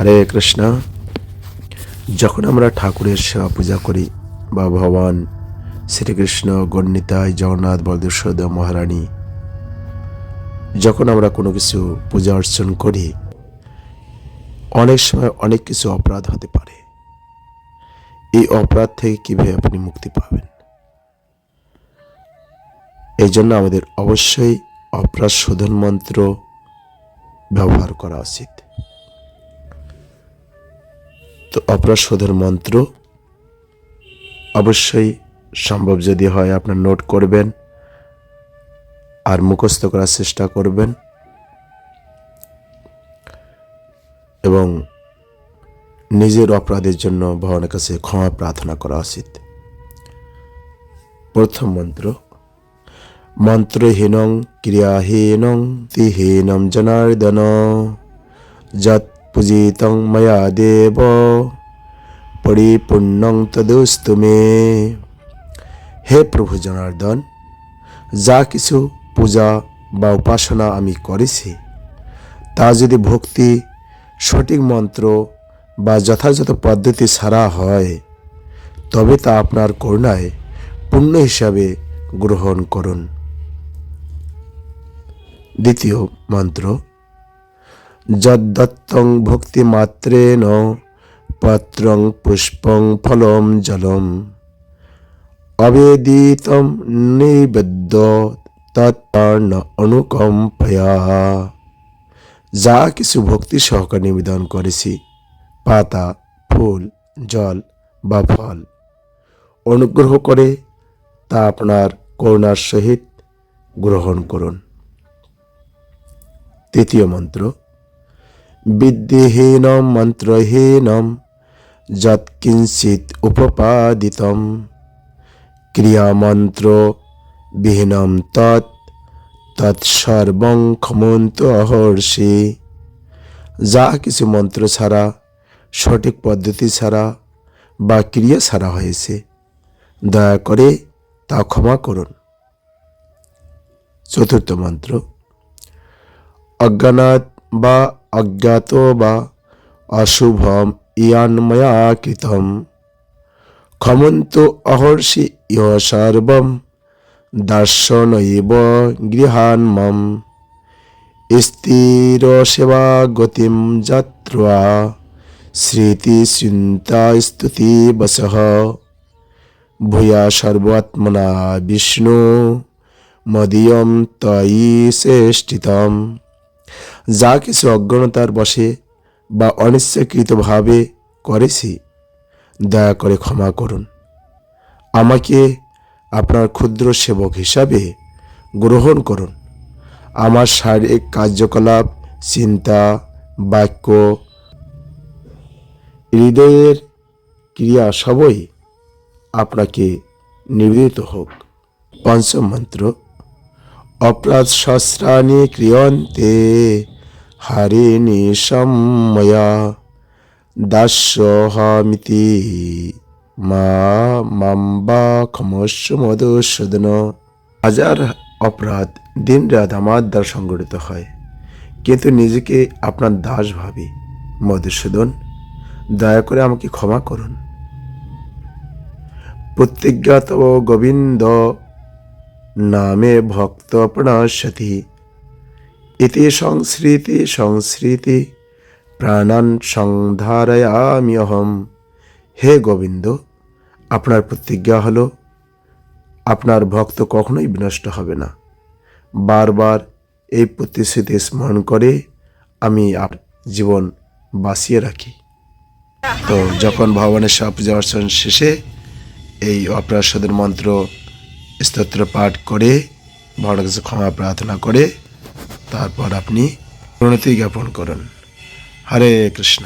হরে কৃষ্ণ। যখন আমরা ঠাকুরের সেবা পূজা করি, বা ভগবান শ্রীকৃষ্ণ, গণ্ডিতায় জগন্নাথ, বলদেব সদা মহারানী, যখন আমরা কোনো কিছু পূজা অর্চন করি, অনেক সময় অনেক কিছু অপরাধ হতে পারে। এই অপরাধ থেকে কীভাবে আপনি মুক্তি পাবেন? এই জন্য আমাদের অবশ্যই অপরাধ শোধন মন্ত্র ব্যবহার করা উচিত। তো অপরাধ শোধন মন্ত্র অবশ্যই সম্ভব যদি হয় আপনার নোট করবেন আর মুখস্থ করার চেষ্টা করবেন এবং নিজের অপরাধের জন্য ভগবানের কাছে ক্ষমা প্রার্থনা করা উচিত। প্রথম মন্ত্র মন্ত্রহীনং ক্রিয়াহীনং তিহীনম জনার্দন, যৎ পূজিতং ময়া দেব পরিপূর্ণং তদস্তু মে হে প্রভু জনার্দন, যা কিছু পূজা বা উপাসনা আমি করেছি, তা যদি ভক্তি, সঠিক মন্ত্র বা যথাযথ পদ্ধতি ছাড়া হয়, তবে তা আপনার করুণায় পুণ্য হিসাবে গ্রহণ করুন। দ্বিতীয় মন্ত্র যদ্দত্তং ভক্তিমাত্রেণ পত্রং পুষ্পং ফলম জলম। অবেদিতম নিবেদ্য তৎপর্ণ অনুকম্পয়া। যা কিছু ভক্তি সহকারে নিবেদন করেছি। পাতা, ফুল, জল বা ফল। অনুগ্রহ করে তা আপনার করুণার সহিত গ্রহণ করুন। তৃতীয় মন্ত্র বিদ্যহীনম মন্ত্রহীনম যৎকিঞ্চিত উপপাদিতম। ক্রিয়ামন্ত্র বিহীনম তৎ তৎসর্বং ক্ষমন্ত অহর্ষি। যা কিছু মন্ত্র ছাড়া, সঠিক পদ্ধতি ছাড়া বা ক্রিয়া ছাড়া হয়েছে, দয়া করে তা ক্ষমা করুন। চতুর্থ মন্ত্র অজ্ঞানাত বা অজ্ঞাত বা অশুভম ইয়ান্ময়া কৃতম ক্ষমন্ত অহর্ষি ইহ সর্বম দর্শনৈব গৃহান মম স্থির সেবা গতিম যাত্রা স্মৃতি চিন্তা স্তুতি বসহ ভূয়া সর্বাত্মনা বিষ্ণু মদীয়ম তয়ি শ্রেষ্ঠিতম যা কিছু অজ্ঞানতার বসে বা অনিচ্ছাকৃতভাবে করেছি, দয়া করে ক্ষমা করুন। আমাকে আপনার ক্ষুদ্র সেবক হিসাবে গ্রহণ করুন। আমার শারীরিক কার্যকলাপ, চিন্তা, বাক্য, হৃদয়ের ক্রিয়া সবই আপনাকে নিবেদিত হোক। পঞ্চম মন্ত্র অপরাধ সহস্রাণি ক্রিয়ন্তে হারিণী সম্ময়া দাস্যহামিতি মা মাম্বা ক্ষমস্য মধুসূদন। হাজার অপরাধ দিন রাত আমার দ্বারা সংগঠিত হয়। কিন্তু নিজেকে আপনার দাস ভাবি, মধুসূদন, দয়া করে আমাকে ক্ষমা করুন। প্রতিজ্ঞাত গোবিন্দ নামে ভক্ত প্রণশ্যতি ইতি সংস্মৃতি সংস্মৃতি প্রাণান সংধারয়ামি অহম। হে গোবিন্দ, আপনার প্রতিজ্ঞা হল, আপনার ভক্ত কখনোই বিনষ্ট হবে না। বারবার এই প্রতিশ্রুতি স্মরণ করে আমি জীবন বাঁচিয়ে রাখি। তো যখন ভগবানের সব পূজা অর্চন শেষে এই অপরাধের মন্ত্র স্তোত্র পাঠ করে বড় কাছে ক্ষমা প্রার্থনা করে তারপর আপনি প্রণতি জ্ঞাপন করুন। হরে কৃষ্ণ।